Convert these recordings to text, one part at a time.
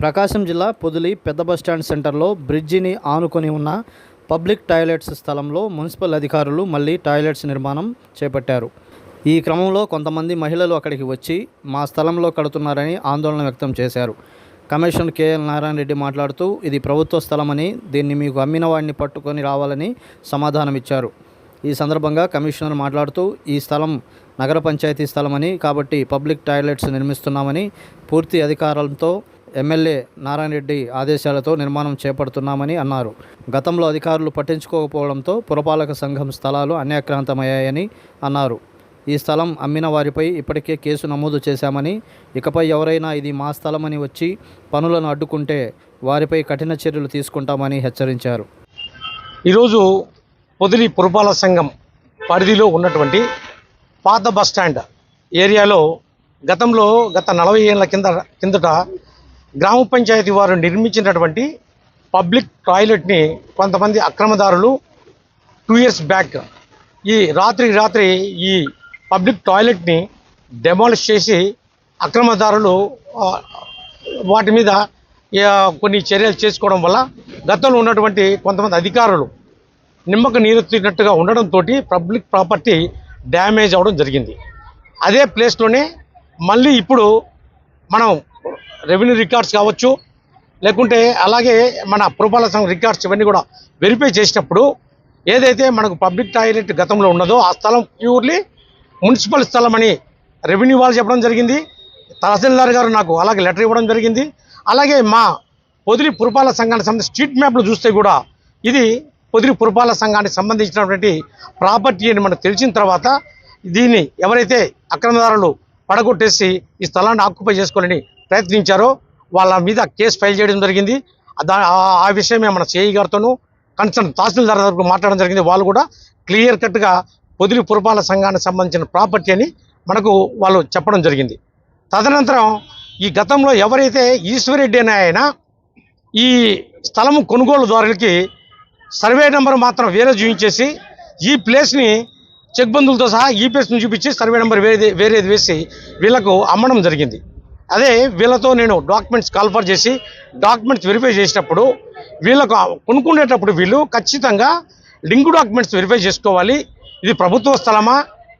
ప్రకాశం జిల్లా పొదిలి పెద్ద బస్టాండ్ సెంటర్లో బ్రిడ్జిని ఆనుకొని ఉన్న పబ్లిక్ టాయిలెట్స్ స్థలంలో మున్సిపల్ అధికారులు మళ్ళీ టాయిలెట్స్ నిర్మాణం చేపట్టారు. ఈ క్రమంలో కొంతమంది మహిళలు అక్కడికి వచ్చి మా స్థలంలో కడుతున్నారని ఆందోళన వ్యక్తం చేశారు. కమిషనర్ కేఎల్ నారాయణ రెడ్డి మాట్లాడుతూ ఇది ప్రభుత్వ స్థలమని దీన్ని మీకు అమ్మిన వాడిని పట్టుకొని రావాలని సమాధానమిచ్చారు. ఈ సందర్భంగా కమిషనర్ మాట్లాడుతూ ఈ స్థలం నగర పంచాయతీ స్థలమని కాబట్టి పబ్లిక్ టాయిలెట్స్ నిర్మిస్తున్నామని పూర్తి అధికారాలతో ఎమ్మెల్యే నారాయణ రెడ్డి ఆదేశాలతో నిర్మాణం చేపడుతున్నామని అన్నారు. గతంలో అధికారులు పట్టించుకోకపోవడంతో పురపాలక సంఘం స్థలాలు అన్యాక్రాంతమయ్యాయని అన్నారు. ఈ స్థలం అమ్మిన వారిపై ఇప్పటికే కేసు నమోదు చేశామని ఇకపై ఎవరైనా ఇది మా స్థలమని వచ్చి పనులను అడ్డుకుంటే వారిపై కఠిన చర్యలు తీసుకుంటామని హెచ్చరించారు. ఈరోజు పొదిలి పురపాలక సంఘం పరిధిలో ఉన్నటువంటి పాత బస్ స్టాండ్ ఏరియాలో గతంలో గత నలభై ఏళ్ళ కింద కిందట గ్రామ పంచాయతీ వారు నిర్మించినటువంటి పబ్లిక్ టాయిలెట్ని కొంతమంది అక్రమదారులు టూ ఇయర్స్ బ్యాక్ ఈ రాత్రి రాత్రి ఈ పబ్లిక్ టాయిలెట్ని డెమాలిష్ చేసి అక్రమదారులు వాటి మీద కొన్ని చర్యలు చేసుకోవడం వల్ల గతంలో ఉన్నటువంటి కొంతమంది అధికారులు నిమ్మక నీరెత్తినట్టుగా ఉండడంతో పబ్లిక్ ప్రాపర్టీ డ్యామేజ్ అవ్వడం జరిగింది. అదే ప్లేస్లోనే మళ్ళీ ఇప్పుడు మనం రెవెన్యూ రికార్డ్స్ కావచ్చు లేకుంటే అలాగే మన పురపాలక సంఘం రికార్డ్స్ ఇవన్నీ కూడా వెరిఫై చేసినప్పుడు ఏదైతే మనకు పబ్లిక్ టాయిలెట్ గతంలో ఉన్నదో ఆ స్థలం ప్యూర్లీ మున్సిపల్ స్థలం అని రెవెన్యూ వాళ్ళు చెప్పడం జరిగింది. తహసీల్దార్ గారు నాకు అలాగే లెటర్ ఇవ్వడం జరిగింది. అలాగే మా పొదిలి పురపాలక సంఘానికి సంబంధించి స్ట్రీట్ మ్యాప్లు చూస్తే కూడా ఇది పొదిలి పురపాలక సంఘానికి సంబంధించినటువంటి ప్రాపర్టీ అని మనకు తెలిసిన తర్వాత దీన్ని ఎవరైతే అక్రమదారులు పడగొట్టేసి ఈ స్థలాన్ని ఆక్యుపై చేసుకోవాలని ప్రయత్నించారో వాళ్ళ మీద కేసు ఫైల్ చేయడం జరిగింది. దా ఆ- విషయమే మన సిఐ గారితోనూ కన్సర్న్ తహసీల్దార్ గారితో మాట్లాడడం జరిగింది. వాళ్ళు కూడా క్లియర్ కట్గా పొదిలి పురపాలక సంఘానికి సంబంధించిన ప్రాపర్టీ అని మనకు వాళ్ళు చెప్పడం జరిగింది. తదనంతరం ఈ గతంలో ఎవరైతే ఈశ్వరెడ్డి అనే ఆయన ఈ స్థలము కొనుగోలుదారులకి సర్వే నెంబర్ మాత్రం వేరే చూపించేసి ఈ ప్లేస్ని చెక్ బందులతో సహా ఈ ప్లేస్ని చూపించి సర్వే నెంబర్ వేరేది వేరేది వేసి వీళ్ళకు అమ్మడం జరిగింది. అదే వీళ్ళతో నేను డాక్యుమెంట్స్ కాల్ఫర్ చేసి డాక్యుమెంట్స్ వెరిఫై చేసినప్పుడు వీళ్ళకు కొనుక్కునేటప్పుడు వీళ్ళు ఖచ్చితంగా లింక్ డాక్యుమెంట్స్ వెరిఫై చేసుకోవాలి. ఇది ప్రభుత్వ స్థలమా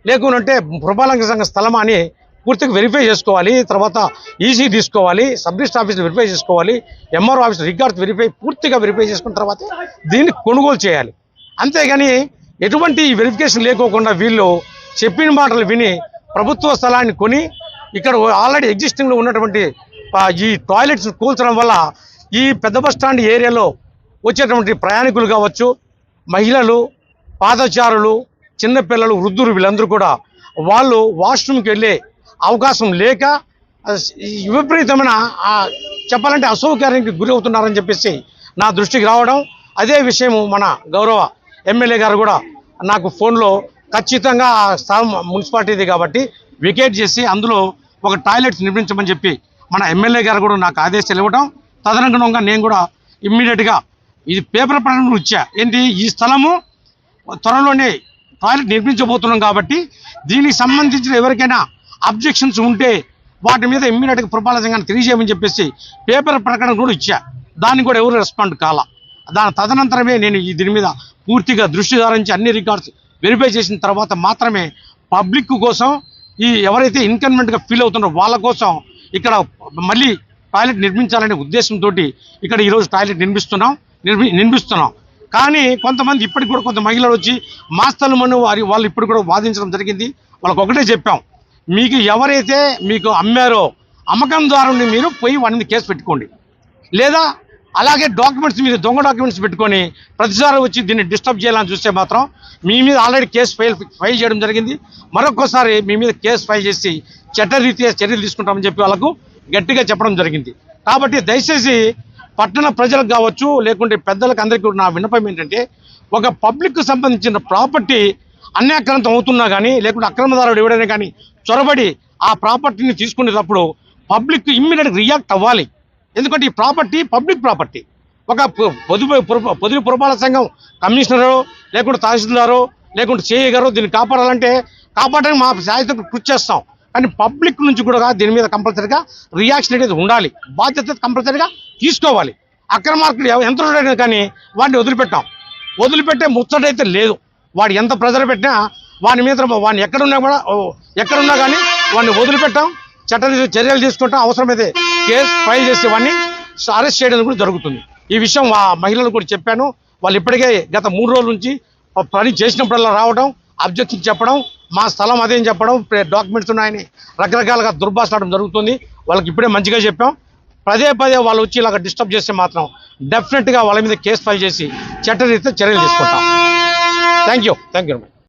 లేకుంటే పురపాలక సంఘ స్థలమా అని పూర్తిగా వెరిఫై చేసుకోవాలి తర్వాత ఈసీ తీసుకోవాలి సబ్ రిజిస్టర్ ఆఫీస్ వెరిఫై చేసుకోవాలి ఎంఆర్ఓ ఆఫీస్ రికార్డ్ వెరిఫై పూర్తిగా వెరిఫై చేసుకున్న తర్వాత దీన్ని కొనుగోలు చేయాలి. అంతేగాని ఎటువంటి వెరిఫికేషన్ లేకోకుండా వీళ్ళు చెప్పిన మాటలు విని ప్రభుత్వ స్థలాన్ని కొని ఇక్కడ ఆల్రెడీ ఎగ్జిస్టింగ్లో ఉన్నటువంటి ఈ టాయిలెట్స్ కూల్చడం వల్ల ఈ పెద్ద బస్ స్టాండ్ ఏరియాలో వచ్చేటువంటి ప్రయాణికులు కావచ్చు మహిళలు పాదచారులు చిన్నపిల్లలు వృద్ధులు వీళ్ళందరూ కూడా వాళ్ళు వాష్రూమ్కి వెళ్ళే అవకాశం లేక విపరీతమైన చెప్పాలంటే అసౌకర్యానికి గురి అవుతున్నారని చెప్పేసి నా దృష్టికి రావడం. అదే విషయం మన గౌరవ ఎమ్మెల్యే గారు కూడా నాకు ఫోన్లో ఖచ్చితంగా ఆ స్థలం మున్సిపాలిటీది కాబట్టి వికేట్ చేసి అందులో ఒక టాయిలెట్స్ నిర్మించమని చెప్పి మన ఎమ్మెల్యే గారు కూడా నాకు ఆదేశాలు ఇవ్వడం తదనుగుణంగా నేను కూడా ఇమ్మీడియట్గా ఇది పేపర్ ప్రకటన ఇచ్చా. ఏంటి? ఈ స్థలము త్వరలోనే టాయిలెట్ నిర్మించబోతున్నాం కాబట్టి దీనికి సంబంధించిన ఎవరికైనా అబ్జెక్షన్స్ ఉంటే వాటి మీద ఇమ్మీడియట్గా పురపాలక తెలియజేయమని చెప్పేసి పేపర్ ప్రకటన కూడా ఇచ్చా. దాన్ని కూడా ఎవరు రెస్పాండ్ కాల. దాని తదనంతరమే నేను ఈ దీని మీద పూర్తిగా దృష్టి సారించి అన్ని రికార్డ్స్ వెరిఫై చేసిన తర్వాత మాత్రమే పబ్లిక్ కోసం ఈ ఎవరైతే ఇన్కన్వెంట్గా ఫీల్ అవుతున్నారో వాళ్ళ కోసం ఇక్కడ మళ్ళీ టాయిలెట్ నిర్మించాలనే ఉద్దేశంతో ఇక్కడ ఈరోజు టాయిలెట్ నిర్మిస్తున్నాం నిర్మి నిర్మిస్తున్నాం. కానీ కొంతమంది ఇప్పటికి కూడా కొంత మహిళలు వచ్చి మా స్థలమని వారి వాళ్ళు ఇప్పుడు కూడా వాదించడం జరిగింది. వాళ్ళకి ఒకటే చెప్పాం. మీకు ఎవరైతే మీకు అమ్మారో అమ్మకం ద్వారా మీరు పోయి వాడి మీద కేసు పెట్టుకోండి. లేదా అలాగే డాక్యుమెంట్స్ మీద దొంగ డాక్యుమెంట్స్ పెట్టుకొని ప్రతిసారి వచ్చి దీన్ని డిస్టర్బ్ చేయాలని చూస్తే మాత్రం మీ మీద ఆల్రెడీ కేసు ఫైల్ ఫైల్ చేయడం జరిగింది. మరొకసారి మీ మీద కేసు ఫైల్ చేసి చట్టరీత్యా చర్యలు తీసుకుంటామని చెప్పి వాళ్ళకు గట్టిగా చెప్పడం జరిగింది. కాబట్టి దయచేసి పట్టణ ప్రజలకు కావచ్చు లేకుంటే పెద్దలకు అందరికీ నా విన్నపం ఏంటంటే ఒక పబ్లిక్కు సంబంధించిన ప్రాపర్టీ అన్యాక్రాంతం అవుతున్నా కానీ లేకుంటే అక్రమదారుడు ఎవడైనా కానీ చొరబడి ఆ ప్రాపర్టీని తీసుకునేటప్పుడు పబ్లిక్ ఇమ్మీడియట్ రియాక్ట్ అవ్వాలి. ఎందుకంటే ఈ ప్రాపర్టీ పబ్లిక్ ప్రాపర్టీ. ఒక పొదుపు పొదుపు పురపాలక సంఘం కమిషనరు లేకుంటే తహసీల్దారు లేకుంటే చేయ గారు దీన్ని కాపాడాలంటే కాపాడడానికి మా సాయంత్రం కృషి చేస్తాం. కానీ పబ్లిక్ నుంచి కూడా దీని మీద కంపల్సరీగా రియాక్షన్ అనేది ఉండాలి. బాధ్యత కంపల్సరీగా తీసుకోవాలి. అక్రమార్కులు ఎంత కానీ వాడిని వదిలిపెట్టాం. వదిలిపెట్టే ముచ్చటైతే లేదు. వాడు ఎంత ప్రెజర్ పెట్టినా వాని మీద వాడిని ఎక్కడున్నా కూడా ఎక్కడున్నా కానీ వాడిని వదిలిపెట్టాం. చట్ట చర్యలు తీసుకుంటాం. అవసరమైతే కేసు ఫైల్ చేసి వాడిని అరెస్ట్ చేయడం కూడా జరుగుతుంది. ఈ విషయం ఆ మహిళలు కూడా చెప్పాను. వాళ్ళు ఇప్పటికే గత మూడు రోజుల నుంచి పని చేసినప్పుడల్లా రావడం అబ్జెక్షన్ చెప్పడం మా స్థలం అదేం చెప్పడం డాక్యుమెంట్స్ ఉన్నాయని రకరకాలుగా దుర్భాషలాడడం జరుగుతుంది. వాళ్ళకి ఇప్పుడే మంచిగా చెప్పాం. పదే పదే వాళ్ళు వచ్చి ఇలాగ డిస్టర్బ్ చేస్తే మాత్రం డెఫినెట్గా వాళ్ళ మీద కేసు ఫైల్ చేసి చట్టరీత్యా చర్యలు తీసుకుంటాం. thank you. Thank you